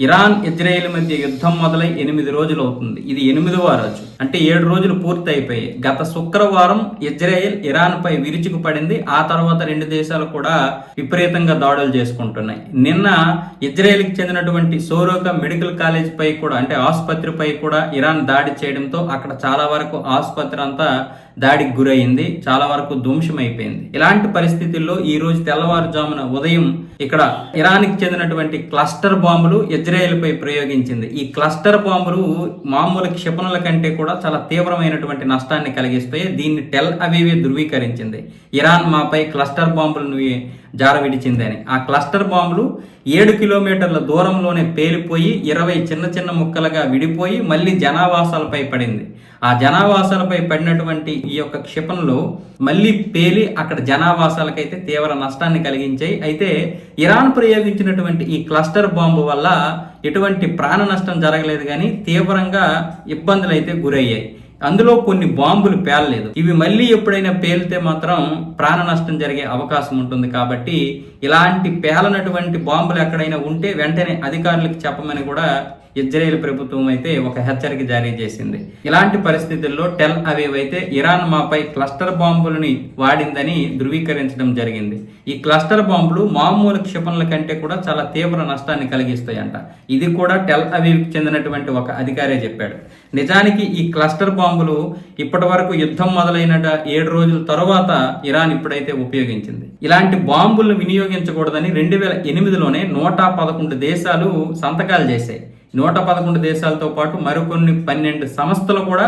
Iran Israel మధ్య యుద్ధం మొదలై ఎనిమిది రోజులు అవుతుంది. ఇది ఎనిమిదవ రోజు. అంటే ఏడు రోజులు పూర్తి అయిపోయాయి గత శుక్రవారం ఇజ్రాయెల్ ఇరాన్ పై విరుచుకు పడింది ఆ తర్వాత రెండు దేశాలు కూడా విపరీతంగా దాడులు చేసుకుంటున్నాయి. నిన్న ఇజ్రాయెల్కి చెందినటువంటి సోరోక మెడికల్ కాలేజ్ పై కూడా అంటే ఆసుపత్రిపై కూడా ఇరాన్ దాడి చేయడంతో అక్కడ చాలా వరకు ఆసుపత్రి అంతా దాడికి గురయింది చాలా వరకు ధ్వంసమైపోయింది. ఇలాంటి పరిస్థితుల్లో ఈ రోజు తెల్లవారుజామున ఉదయం ఇక్కడ ఇరాన్కి చెందినటువంటి క్లస్టర్ బాంబులు ఇజ్రాయెల్ పై ప్రయోగించింది. ఈ క్లస్టర్ బాంబులు మామూలు క్షిపణుల కంటే కూడా చాలా తీవ్రమైనటువంటి నష్టాన్ని కలిగిస్తాయి. దీన్ని టెల్ అవేవే ధృవీకరించింది. ఇరాన్ మాపై క్లస్టర్ బాంబులను జార విడిచిందని. ఆ క్లస్టర్ బాంబులు ఏడు కిలోమీటర్ల దూరంలోనే పేలిపోయి ఇరవై చిన్న చిన్న ముక్కలుగా విడిపోయి మళ్ళీ జనావాసాలపై పడింది. ఆ జనావాసాలపై పడినటువంటి ఈ యొక్క క్షిపణులు మళ్ళీ పేలి అక్కడ జనావాసాలకైతే తీవ్ర నష్టాన్ని కలిగించాయి. అయితే ఇరాన్ ప్రయోగించినటువంటి ఈ క్లస్టర్ బాంబు వల్ల ఎటువంటి ప్రాణ నష్టం జరగలేదు కానీ తీవ్రంగా ఇబ్బందులు అయితే గురయ్యాయి. అందులో కొన్ని బాంబులు పేలలేదు. ఇవి మళ్ళీ ఎప్పుడైనా పేలితే మాత్రం ప్రాణ నష్టం జరిగే అవకాశం ఉంటుంది కాబట్టి ఇలాంటి పేలనటువంటి బాంబులు ఎక్కడైనా ఉంటే వెంటనే అధికారులకు చెప్పమని కూడా ఇజ్రాయెల్ ప్రభుత్వం అయితే ఒక హెచ్చరిక జారీ చేసింది. ఇలాంటి పరిస్థితుల్లో టెల్ అవీవ్ అయితే ఇరాన్ మాపై క్లస్టర్ బాంబులని వాడిందని ధృవీకరించడం జరిగింది. ఈ క్లస్టర్ బాంబులు మామూలు క్షిపణుల కంటే కూడా చాలా తీవ్ర నష్టాన్ని కలిగిస్తాయంట. ఇది కూడా టెల్ అవీవ్కి చెందినటువంటి ఒక అధికారే చెప్పాడు. నిజానికి ఈ క్లస్టర్ బాంబులు ఇప్పటి వరకు యుద్ధం మొదలైన ఏడు రోజుల తరువాత ఇరాన్ ఇప్పుడైతే ఉపయోగించింది. ఇలాంటి బాంబులను వినియోగించకూడదని రెండు వేల ఎనిమిదిలోనే నూట పదకొండు దేశాలు సంతకాలు చేశాయి. నూట పదకొండు దేశాలతో పాటు మరికొన్ని పన్నెండు సంస్థలు కూడా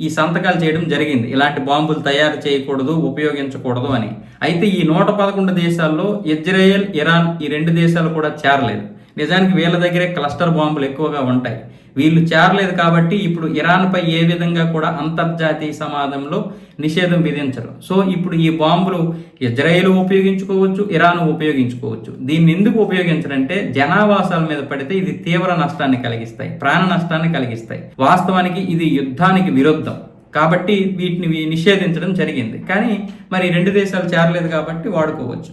ఈ సంతకాలు చేయడం జరిగింది. ఇలాంటి బాంబులు తయారు చేయకూడదు ఉపయోగించకూడదు అని. అయితే ఈ నూట పదకొండు దేశాల్లో ఇజ్రాయెల్ ఇరాన్ ఈ రెండు దేశాలు కూడా చేరలేదు. నిజానికి వీళ్ళ దగ్గరే క్లస్టర్ బాంబులు ఎక్కువగా ఉంటాయి. వీళ్ళు చేరలేదు కాబట్టి ఇప్పుడు ఇరాన్పై ఏ విధంగా కూడా అంతర్జాతీయ సమాజంలో నిషేధం విధించరు. సో ఇప్పుడు ఈ బాంబులు ఇజ్రాయెల్ ఉపయోగించుకోవచ్చు ఇరాన్ ఉపయోగించుకోవచ్చు. దీన్ని ఎందుకు ఉపయోగించరంటే జనావాసాల మీద పడితే ఇది తీవ్ర నష్టాన్ని కలిగిస్తాయి ప్రాణ నష్టాన్ని కలిగిస్తాయి. వాస్తవానికి ఇది యుద్ధానికి విరుద్ధం. కాబట్టి వీటిని నిషేధించడం జరిగింది. కానీ మరి రెండు దేశాలు చేరలేదు కాబట్టి వాడుకోవచ్చు.